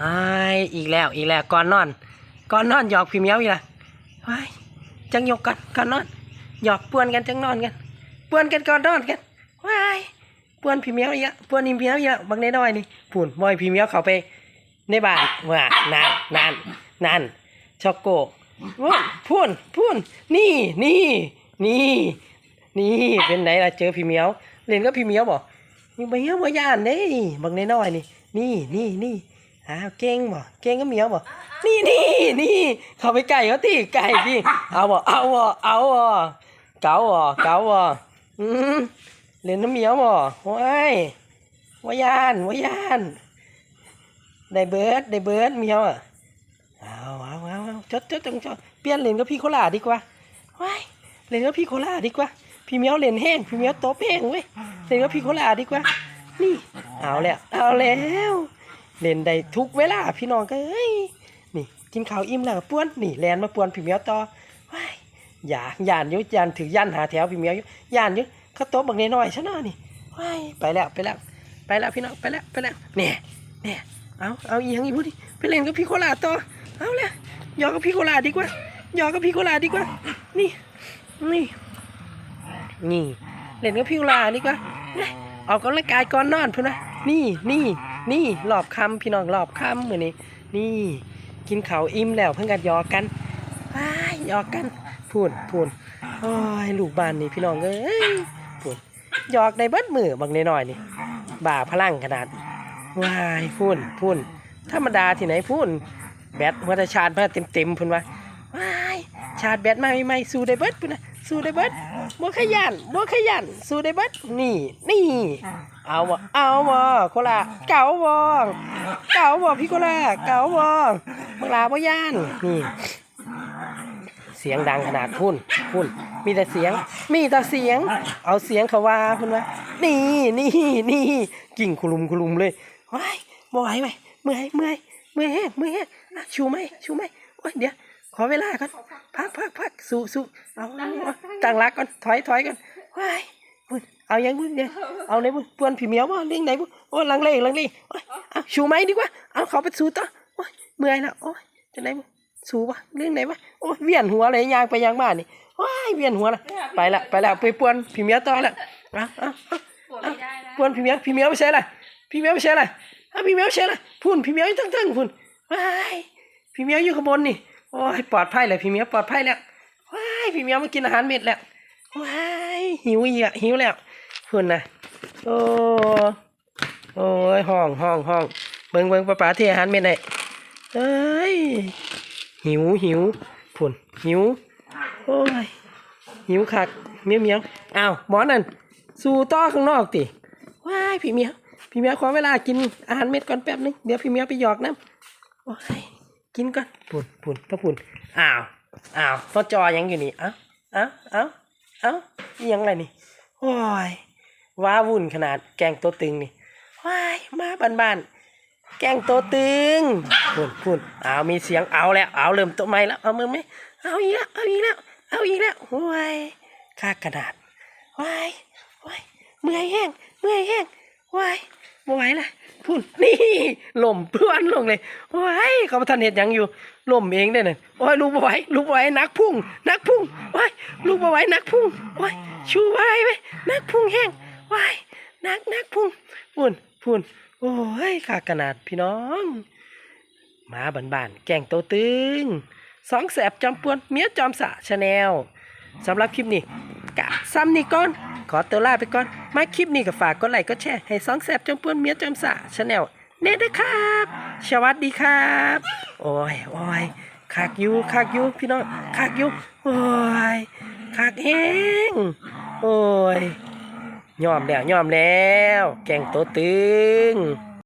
ไอ้อีกแล้วอีกแล้วก่อนนอนก่อนนอนหยอกพี่เมียวอีกละไอ้ายจังหยกกันก่อนนอนหยอกป่วนกันจังนอนกันป่วนกันก่อนนอนกันว้ายป่วนพี่เมียวอีกละป่วนพี่เมียวอีกละบางในน้อยนี่พูนบอยพี่เมียวเขาไปในบ้านว่านานนานนานช็อกโกพูนพูนพูนนี่นี่นี่นี่เป็นไหนล่ะเจอพี่เมียวเล่นกับพี่เมียวบอกนี่พี่เหมียวบ่ย่านเด้บางในน้อยนี่นี่นี่นี่ อ้าวเก่งบ่เก่งกับเหมียวบ่นี่นี่นี่เขาไปไก่เขาตีไก่ที่เอาบ่เอาบ่เอาบ่เก๋าบ่เก๋าบ่อืมเล่นน้ำเหมียวบ่โอ้ยวายานวายานได้เบิร์ดได้เบิร์ดเหมียวอะเอาเอาเอาเอาจดจดจังจดเปลี่ยนเล่นกับพี่โคลาดีกว่าว้ายเล่นกับพี่โคลาดีกว่า พี่เหมียวเล่นแห้งพี่เหมียวโตบแห้งเว้ยเล่นกับพี่โคลาดีกว่า นี่เอาแล้วเอาแล้ว เล่นได้ทุกเวลาพี่น้องก็เอ้ยนี่กินข้าวอิ่มแล้วป้วนนี่แลนมาป้วนพี่เมียวต่อว้ายอย่าย่านยุยานถือย่านหาแถวพี่เมียวยู่ย่านยุข้าโต๊ะบักน้อยๆชนะนี่ว้ายไปแล้วไปแล้วไปแล้วพี่น้องไปแล้วไปแล้วเนี่ยเนี่ยเอาเอาอีหยังอีพูดดิไปเล่นกับพี่โคลาต่อเอาเลยหยอกับพี่โคลาดีกว่ายอกับพี่โคลาดีกว่า นี่นี่นี่เล่นกับพี่โคลาดีกว่านะออกกำลังกายก่อนนอนเพื่อนนะนี่นี่ นี่รอบคำพี่น้องรอบคำมือนนี้นี่กินเขาอิ่มแล้วเพิ่งกันยอกันว้ายยอกันพูนพูนโอ้ยลูกบ้านนี่พี่น้องเอ้ยพูนยอกได้เบิดมือบางน้อยนี่บ่าพลังขนาดว้ายพูนพูนธรรมดาที่ไหนพูนแบตวัตชาร์จมาเต็มๆพูนว่าว้ายชาร์จแบตมาใหม่ๆสู้ได้เบิดพูนนะ สู้ได้เบิดบ่ขยันบ่ขยันสู้ได้เบิดนี่นี่เอาบ่เอาบ่โคลาเก๋าบ่เก๋าบ่พี่โคลาเก๋าบ่บังลาบ่ย่านนี่ เสียงดังขนาดพุ่นพุ่นมีแต่เสียง มีแต่เสียง เอาเสียงเขาว่าพุ่นว่านี่นี่นี่กิ่งคุลุมคุลุมเลยว้ายบ่ไหวไหมเมื่อยเมื่อยเมื่อยแห้งเมื่อยแห้งอะชูไหมชูไหมโอ้ยเดี๋ยวขอเวลาก่อนพักพักพักสู้สู้ เอาเอาตั้งหลักก่อนถอยถอยก่อนว้ายพุ่นเอายังพุ่นเดี๋ยวเอาไหนพุ่นปวนผีเหมียวบ่เรื่องไหนพุ่นโอ้ยลังเลลังเลโอ้ยเอาชูไหมดีกว่าเอาเขาไปสู้ต่อโอ้ยเมื่อยแล้วโอ้ยจะไหนพุ่นสูปะเรื่องไหนวะโอ้ยเวียนหัวเลยยางไปยางมานี่ว้ายเวียนหัวละไปละไปละไปปวนพี่เมียต่อละเอาเอาเอาปวดไม่ได้นะปวนพี่เมียพี่เมียไม่ใช่ละพี่เมียไม่ใช่ละเอาพี่เมียไม่ใช่ละพุ่นพี่เมียอยู่ตั้งๆพุ่นว้ายพี่เมียอยู่ข้างบนนี่โอ้ยปลอดภัยเลยพี่เมียปลอดภัยแล้วว้าย พี่เมียมากินอาหารเม็ดแล้วว้ายหิวอีกอะหิวแล้วพุ่นนะโอ้โอ้ยห้องห้องห้องเบิ่งเบิ่งป้าป๋าที่อาหารเม็ดให้เอ้ยหิวหิวผุนหิวโอ้ยหิวคักเมียวเมียวอ้าวหมอนั่นสู่ต่อข้างนอกติว้ายพี่เมียวพี่เมียวขอเวลากินอาหารเม็ดก่อนแป๊บนึงเดี๋ยวพี่เมียวไปหยอกน้ำโอ้ยกินก่อนผุนผุนพระผุนอ้าว อ้าวตัวจอยังอยู่นี่เอ้าเอ้าเอ้าเอ้ายังไรนี่โอ้ยว้าวุ่นขนาดแกงตัวตึงนี่ว้ายมาบ้านๆแกงโตตึงพุ่นพุ่นเอามีเสียงเอาแล้วเอาเริ่มโตใหม่แล้วเอามือไหมเอาอีกแล้วเอาอีกแล้วเอาอีกแล้วโอ้ยค่ากระดาษว้ายว้ายเมื่อยแห้งเมื่อยแห้งว้ายบ่ไหวละ พุ่นนี่ล่มเพื่อนลงเลยว้ายเขาทันเห็ดหยังอยู่ล่มเองได้น่ะโอ้ยลูกบ่ไหวลูกบ่ไหวนักพุ่ง นักพุ่งว้ายลูกบ่ไหวนักพุ่งว้ายชูไว้ไว้นักพุ่งแห้งว้ายนักนักพุ่งพุ่นพุ่นโอ้ยขากระนาดพี่น้องหมาบานบ้านๆแกงโตตึงสองแสบจอมปวนเมียจอมสะชาแนลสำหรับคลิปนี้กะซ้ำนี่ก่อน ขอตัวลาไปก่อน มาคลิปนี้ก็ฝากกดไลค์กดแชร์ให้สองแสบจอมปวนเมียจมสะชาแนลเน่ด้วยครับ สวัสดีครับ โอ้ยโอ้ยขากยู่ขากยูพี่น้องขากยูโอ้ยขากแห้งโอ้ยยอมแล้วยอมแล้ว แกงโตตึง